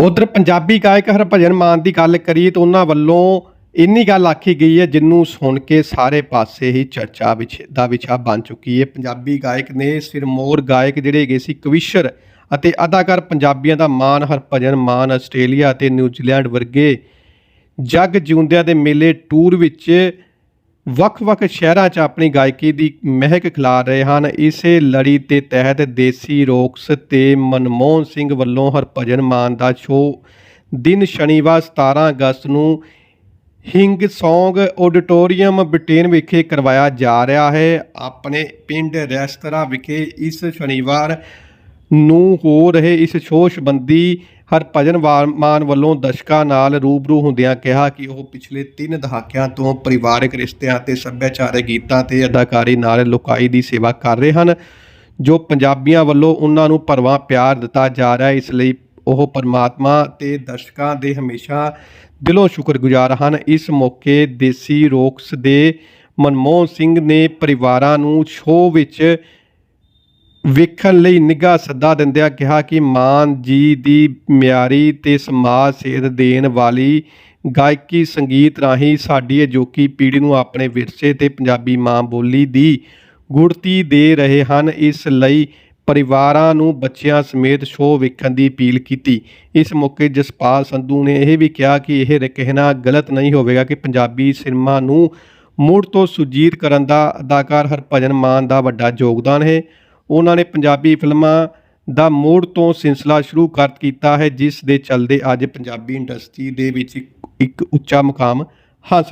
ਉਧਰ ਪੰਜਾਬੀ ਗਾਇਕ ਹਰਭਜਨ ਮਾਨ ਦੀ ਗੱਲ ਕਰੀਏ ਤਾਂ ਉਹਨਾਂ ਵੱਲੋਂ ਇੰਨੀ ਗੱਲ ਆਖੀ ਗਈ ਹੈ ਜਿਹਨੂੰ ਸੁਣ ਕੇ ਸਾਰੇ ਪਾਸੇ ਹੀ ਚਰਚਾ ਵਿੱਚ ਦਾ ਵਿਸ਼ਾ ਬਣ ਚੁੱਕੀ ਹੈ। ਪੰਜਾਬੀ ਗਾਇਕ ਨੇ ਸਿਰਮੌਰ ਗਾਇਕ ਜਿਹੜੇ ਹੈਗੇ ਸੀ ਕਵਿਸ਼ਰ ਅਤੇ ਅਦਾਕਾਰ ਪੰਜਾਬੀਆਂ ਦਾ ਮਾਨ ਹਰਭਜਨ ਮਾਨ ਆਸਟ੍ਰੇਲੀਆ ਅਤੇ ਨਿਊਜ਼ੀਲੈਂਡ ਵਰਗੇ ਜਗ ਜਿਉਂਦਿਆਂ ਦੇ ਮੇਲੇ ਟੂਰ ਵਿੱਚ ਵੱਖ-ਵੱਖ ਸ਼ਹਿਰਾਂ 'ਚ ਆਪਣੀ ਗਾਇਕੀ ਦੀ ਮਹਿਕ ਖਿਲਾਰ ਰਹੇ ਹਨ। ਇਸੇ ਲੜੀ ਦੇ ਤਹਿਤ ਦੇਸੀ ਰੋਕਸ ਤੇ ਮਨਮੋਹਨ ਸਿੰਘ ਵੱਲੋਂ ਹਰਭਜਨ ਮਾਨ ਦਾ ਸ਼ੋਅ ਦਿਨ ਸ਼ਨੀਵਾਰ 17 ਅਗਸਤ ਨੂੰ ਹਿੰਗ ਸੌਂਗ ਆਡੀਟੋਰੀਅਮ ਬ੍ਰਿਟੇਨ ਵਿਖੇ ਕਰਵਾਇਆ ਜਾ ਰਿਹਾ ਹੈ। ਆਪਣੇ ਪਿੰਡ ਰੈਸਤਰਾ ਵਿਖੇ ਇਸ ਸ਼ਨੀਵਾਰ ਨੂੰ ਹੋ ਰਹੇ ਇਸ ਸ਼ੋਅ ਸੰਬੰਧੀ ਹਰਭਜਨ ਵਾ- ਮਾਨ ਵੱਲੋਂ ਦਰਸ਼ਕਾਂ ਨਾਲ ਰੂਬਰੂ ਹੁੰਦਿਆਂ ਕਿਹਾ ਕਿ ਉਹ ਪਿਛਲੇ 3 ਦਹਾਕਿਆਂ ਤੋਂ ਪਰਿਵਾਰਕ ਰਿਸ਼ਤਿਆਂ ਤੇ ਸੱਭਿਆਚਾਰਕ ਗੀਤਾਂ ਤੇ ਅਦਾਕਾਰੀ ਨਾਲ ਲੋਕਾਈ ਦੀ ਸੇਵਾ ਕਰ ਰਹੇ ਹਨ, ਜੋ ਪੰਜਾਬੀਆਂ ਵੱਲੋਂ ਉਹਨਾਂ ਨੂੰ ਭਰਵਾਂ ਪਿਆਰ ਦਿੱਤਾ ਜਾ ਰਿਹਾ ਹੈ। ਇਸ ਲਈ ਉਹ ਪਰਮਾਤਮਾ ਤੇ ਦਰਸ਼ਕਾਂ ਦੇ ਹਮੇਸ਼ਾ ਦਿਲੋਂ ਸ਼ੁਕਰਗੁਜ਼ਾਰ ਹਨ। ਇਸ ਮੌਕੇ ਦੇਸੀ ਰੋਕਸ ਦੇ ਮਨਮੋਹਨ ਸਿੰਘ ਨੇ ਪਰਿਵਾਰਾਂ ਨੂੰ ਸ਼ੋਅ ਵਿੱਚ ਵੇਖਣ ਲਈ ਨਿੱਘਾ ਸੱਦਾ ਦਿੰਦਿਆਂ ਕਿਹਾ ਕਿ ਮਾਨ ਜੀ ਦੀ ਮਿਆਰੀ ਤੇ ਸਮਾਜ ਸੇਧ ਦੇਣ ਵਾਲੀ ਗਾਇਕੀ ਸੰਗੀਤ ਰਾਹੀਂ ਸਾਡੀ ਅਜੋਕੀ ਪੀੜ੍ਹੀ ਨੂੰ ਆਪਣੇ ਵਿਰਸੇ ਤੇ ਪੰਜਾਬੀ ਮਾਂ ਬੋਲੀ ਦੀ ਗੁੜਤੀ ਦੇ ਰਹੇ ਹਨ। ਇਸ ਲਈ ਪਰਿਵਾਰਾਂ ਨੂੰ ਬੱਚਿਆਂ ਸਮੇਤ ਸ਼ੋਅ ਵੇਖਣ ਦੀ ਅਪੀਲ ਕੀਤੀ। ਇਸ ਮੌਕੇ ਜਸਪਾਲ ਸੰਧੂ ਨੇ ਇਹ ਵੀ ਕਿਹਾ ਕਿ ਇਹ ਕਹਿਣਾ ਗਲਤ ਨਹੀਂ ਹੋਵੇਗਾ ਕਿ ਪੰਜਾਬੀ ਸਿਨੇਮਾ ਨੂੰ ਮੁੜ ਤੋਂ ਸੁਜੀਤ ਕਰਨ ਦਾ ਅਦਾਕਾਰ ਹਰਭਜਨ ਮਾਨ ਦਾ ਵੱਡਾ ਯੋਗਦਾਨ ਹੈ। ਉਹਨਾਂ ਨੇ ਪੰਜਾਬੀ ਫਿਲਮਾਂ ਦਾ ਮੋੜ ਤੋਂ ਸਿਲਸਿਲਾ ਸ਼ੁਰੂ ਕਰ ਕੀਤਾ ਹੈ, ਜਿਸ ਦੇ ਚੱਲਦੇ ਅੱਜ ਪੰਜਾਬੀ ਇੰਡਸਟਰੀ ਦੇ ਵਿੱਚ ਇੱਕ- ਉੱਚਾ ਮੁਕਾਮ ਹਾਸਲ